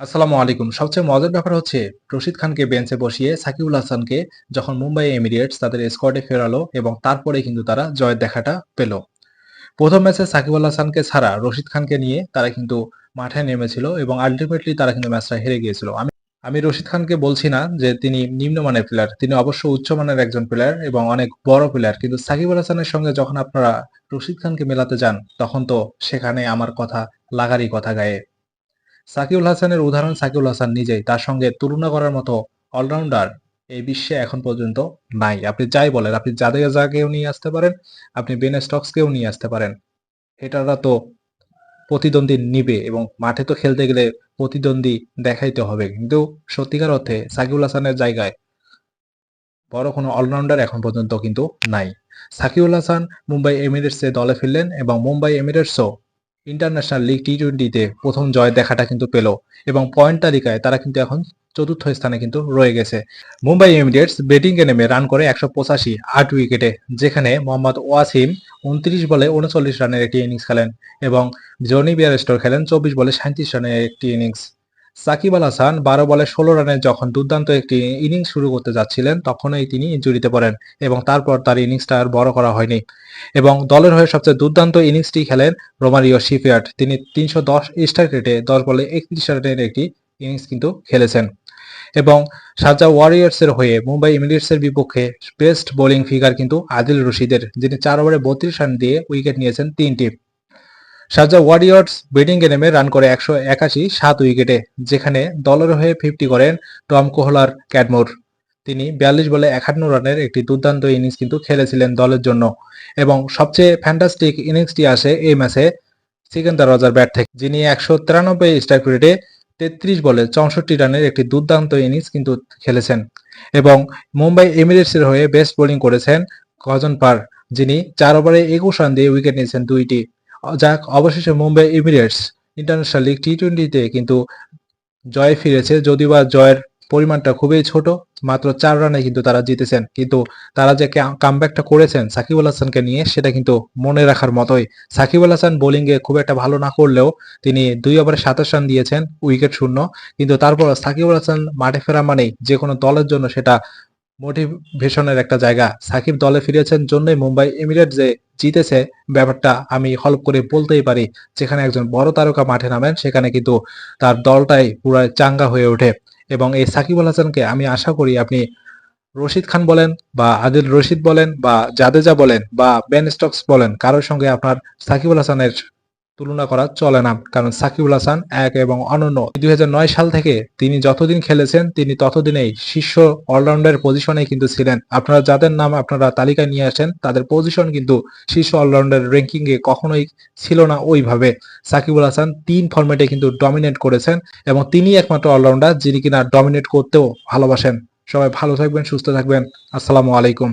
আসসালামু আলাইকুম। সবচেয়ে মজার ব্যাপার হচ্ছে, রশিদ খানকে বেঞ্চে বসিয়ে সাকিবুল হাসানকে যখন মুম্বাই এমিরেটস তাদের স্কোয়াডে ফেরালো এবং তারপরে কিন্তু তারা জয়ের দেখাটা পেল। প্রথম ম্যাচে সাকিবুল হাসানকে ছাড়া রশিদ খানকে নিয়ে তারা কিন্তু মাঠে নেমেছিল এবং আলটিমেটলি তারা কিন্তু ম্যাচটা হেরে গিয়েছিল। আমি আমি রশিদ খানকে বলছি না যে তিনি নিম্নমানের প্লেয়ার তিনি অবশ্য উচ্চমানের একজন প্লেয়ার এবং অনেক বড় প্লেয়ার কিন্তু সাকিবুল হাসানের সঙ্গে যখন আপনারা রশিদ খানকে মেলাতে যান, তখন তো সেখানে আমার কথা লাগারই কথা গায়ে। সাকিউল হাসানের উদাহরণ সাকিউল হাসান নিজেই, তার সঙ্গে তুলনা করার মতো অলরাউন্ডার এই বিশ্বে এখন পর্যন্ত নাই। আপনি যাই বলেন, আপনি জাদেজাকেও নিয়ে আসতে পারেন, আপনি বেন স্টকসকেও নিয়ে আসতে পারেন। হেটাররা তো প্রতিদ্বন্দ্বী নিবে এবং মাঠে তো খেলতে গেলে প্রতিদ্বন্দ্বী দেখাইতে হবে। কিন্তু সত্যিকার অর্থে সাকিউল হাসানের জায়গায় বড় কোনো অলরাউন্ডার এখন পর্যন্ত কিন্তু নাই। সাকিউল হাসান মুম্বাই এমিরেটসে দলে ফিরলেন এবং মুম্বাই এমিরেটসও ইন্টারন্যাশনাল লিগ টি টোয়েন্টিতে প্রথম জয় দেখাটা কিন্তু পেল এবং পয়েন্ট তালিকায় তারা কিন্তু এখন চতুর্থ স্থানে কিন্তু রয়ে গেছে। মুম্বাই ইমিডিয়েটস ব্যাটিংয়ে নেমে রান করে একশো পঁচাশি, আট উইকেটে যেখানে মোহাম্মদ ওয়াসিম উনত্রিশ বলে উনচল্লিশ রানের একটি ইনিংস খেলেন এবং জনি বিয়ারেস্টর খেলেন চব্বিশ বলে সাঁত্রিশ রানের একটি ইনিংস সাকিব আল হাসান বারো বলে ষোলো রানে যখন দুর্দান্ত একটি ইনিংস শুরু করতে যাচ্ছিলেন, তখনই তিনি ইঞ্জুরিতে পড়েন এবং তারপর তার ইনিংসটা আর বড় করা হয়নি। এবং দলের হয়ে সবচেয়ে দুর্দান্ত ইনিংসটি খেলেন রোমারিও শিফিয়ার্ড। তিনি তিনশো দশ স্ট্রাইক রেটে দশ বলে একত্রিশ রানের একটি ইনিংস কিন্তু খেলেছেন। এবং সাজা ওয়ারিয়ার্সের হয়ে মুম্বাই ইমিডিয়েটসের বিপক্ষে বেস্ট বোলিং ফিগার কিন্তু আদিল রশিদের, যিনি চার ওভারে বত্রিশ রান দিয়ে উইকেট নিয়েছেন তিনটি। সাজা ওয়ারিয়র্স ব্যাটিংয়ে নেমে রান করে একশো একাশি সাত উইকেটে, যেখানে দলের হয়ে ফিফটি করেন টম কোহলার ক্যাডমোর। তিনি বিয়াল্লিশ বলে একান্ন রানের একটি দুর্দান্ত ইনিংস কিন্তু খেলেছিলেন দলের জন্য। এবং সবচেয়ে ফ্যান্টাস্টিক ইনিংসটি আসে এই ম্যাচে সিকেন্দার রাজার ব্যাট থেকে, যিনি একশো তিরানব্বই স্ট্রাইক রেটে তেত্রিশ বলে চৌষট্টি রানের একটি দুর্দান্ত ইনিংস কিন্তু খেলেছেন। এবং মুম্বাই এমিরেটসের হয়ে বেস্ট বোলিং করেছেন কজন পার, যিনি চার ওভারে একুশ রান দিয়ে উইকেট নিয়েছেন দুইটি। যাক, অবশেষে Mumbai Emirates international league T টোয়েন্টিতে কিন্তু জয় ফিরেছে, যদিও বা জয়ের পরিমাণটা খুবই ছোট, মাত্র চার রানে কিন্তু তারা জিতেছেন। কিন্তু তারা যে কামব্যাকটা করেছেন সাকিব আল হাসানকে নিয়ে, সেটা কিন্তু মনে রাখার মতোই। সাকিব আল হাসান বোলিংয়ে খুব একটা ভালো না করলেও তিনি দুই ওভারে সাতাশ রান দিয়েছেন, উইকেট শূন্য। কিন্তু তারপর সাকিব আল হাসান মাঠে ফেরা মানেই যে কোনো দলের জন্য সেটা মোটিভেশনের একটা জায়গা। সাকিব দলে ফিরেছেন জন্যই মুম্বাই এমিরেট যে জিতেছে। ব্যাপারটা আমি হলপ করে বলতেই পারি, যেখানে একজন বড় তারকা মাঠে নামেন, সেখানে কিন্তু তার দলটাই পুরো চাঙ্গা হয়ে ওঠে। এবং এই সাকিব হাসানকে আমি আশা করি আপনি রশিদ খান বলেন বা আদিল রশিদ বলেন বা জাদেজা বলেন বা বেন স্টকস বলেন, কারোর সঙ্গে আপনার সাকিব আল হাসানের তুলনা করা চলে না। কারণ সাকিবুল হাসান এক এবং অনন্য। দুই হাজার নয় সাল থেকে তিনি যতদিন খেলেছেন, তিনি ততদিনেই শীর্ষ অলরাউন্ডার পজিশনে কিন্তু ছিলেন। আপনারা যাদের নাম আপনারা তালিকায় নিয়ে আসেন, তাদের পজিশন কিন্তু শীর্ষ অলরাউন্ডার র্যাঙ্কিং এ কখনোই ছিল না ওইভাবে। সাকিবুল হাসান তিন ফরম্যাটে কিন্তু ডমিনেট করেছেন এবং তিনি একমাত্র অলরাউন্ডার যিনি কিনা ডমিনেট করতেও ভালোবাসেন। সবাই ভালো থাকবেন, সুস্থ থাকবেন। আসসালামু আলাইকুম।